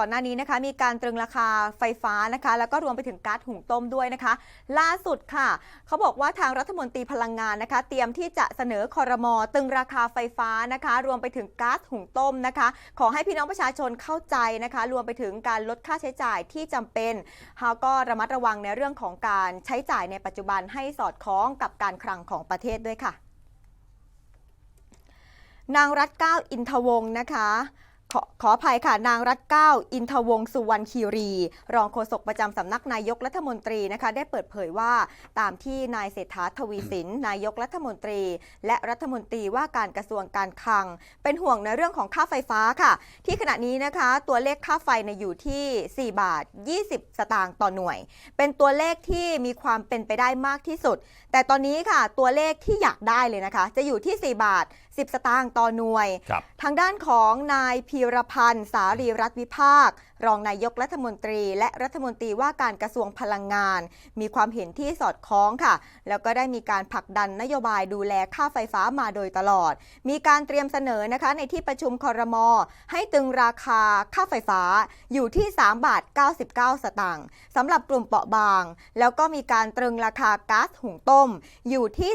ก่อนหน้านี้นะคะ มีการตรึงราคาไฟฟ้านะคะ แล้วก็รวมไปถึงก๊าซหุงต้มด้วยนะคะ ล่าสุดค่ะ เขาบอกว่าทางรัฐมนตรีพลังงานนะคะ เตรียมที่จะเสนอคอรมอตึงราคาไฟฟ้านะคะ รวมไปถึงก๊าซหุงต้มนะคะ ขอให้พี่น้องประชาชนเข้าใจนะคะ รวมไปถึงการลดค่าใช้จ่ายที่จำเป็นแล้วก็ระมัดระวังในเรื่องของการใช้จ่ายในปัจจุบันให้สอดคล้องกับการคลังของประเทศด้วยค่ะ นางรัตเก้าอินทวงศ์นะคะ ขอขออภัยค่ะ นางรัตเก้า อินทวงศ์สุวรรณคีรี รองโฆษกประจำสำนักนายกรัฐมนตรีนะคะ ได้เปิดเผยว่าตามที่นายเศรษฐาทวีสิน นายกรัฐมนตรี และรัฐมนตรีว่าการกระทรวงการคลัง เป็นห่วงในเรื่องของค่าไฟฟ้าค่ะ ที่ขณะนี้นะคะ ตัวเลขค่าไฟในยอยู่ที่ 4 บาท 20 สตางค์ต่อหน่วย เป็นตัวเลขที่มีความเป็นไปได้มากที่สุด แต่ตอนนี้ค่ะ ตัวเลขที่อยากได้เลยนะคะ จะอยู่ที่ 4 บาท 10 สตางค์ต่อหน่วยครับทางด้านของนายพีีรพันธ์ สารีรัตวิภาค รองนายกรัฐมนตรี และรัฐมนตรีว่าการกระทรวงพลังงาน มีความเห็นที่สอดคล้องค่ะ แล้วก็ได้มีการผลักดันนโยบายดูแลค่าไฟฟ้ามาโดยตลอด มีการเตรียมเสนอนะคะในที่ประชุมคอรมอให้ตึงราคาค่าไฟฟ้าอยู่ที่ 3 บาท 99 สตางค์สำหรับกลุ่มเปราะบาง แล้วก็มีการตรึงราคาก๊าซหุงต้ม อยู่ที่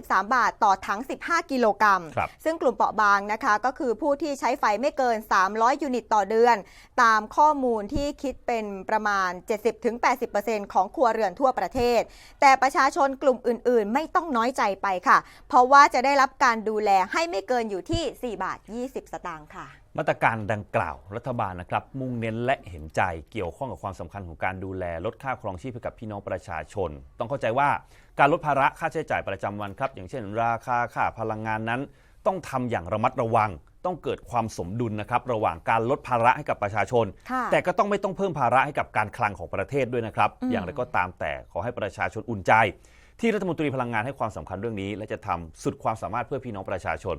423 บาทต่อถัง 15 กิโลกรัมครับซึ่งกลุ่มเปราะบางนะคะ ก็คือผู้ที่ใช้ไฟไม่เกิน 300 ยูนิตต่อเดือนตามามข้อมูลที่คิดเป็นประมาณ 70-80%ของครัวเรือนทั่วประเทศ แต่ประชาชนกลุ่มอื่น ๆ ไม่ต้องน้อยใจไปค่ะ เพราะว่าจะได้รับการดูแลให้ไม่เกินอยู่ที่ 4 บาท 20 สตางค์ค่ะมาตรการดังกล่าวรัฐบาลนะครับ มุ่งเน้นและเห็นใจเกี่ยวข้องกับความสำคัญของการดูแลลดค่าครองชีพให้กับพี่น้องประชาชน ต้องเข้าใจว่าการลดภาระค่าใช้จ่ายประจำวันครับ อย่างเช่น ราคาค่าพลังงานนั้น ต้องทำอย่างระมัดระวัง ต้องเกิดความสมดุลนะครับระหว่างการลดภาระให้กับประชาชน ค่ะแต่ก็ต้องไม่ต้องเพิ่มภาระให้กับการคลังของประเทศด้วยนะครับ อืม อย่างไรก็ตามแต่ขอให้ประชาชนอุ่นใจ ที่รัฐมนตรีพลังงานให้ความสำคัญเรื่องนี้ และจะทำสุดความสามารถเพื่อพี่น้องประชาชน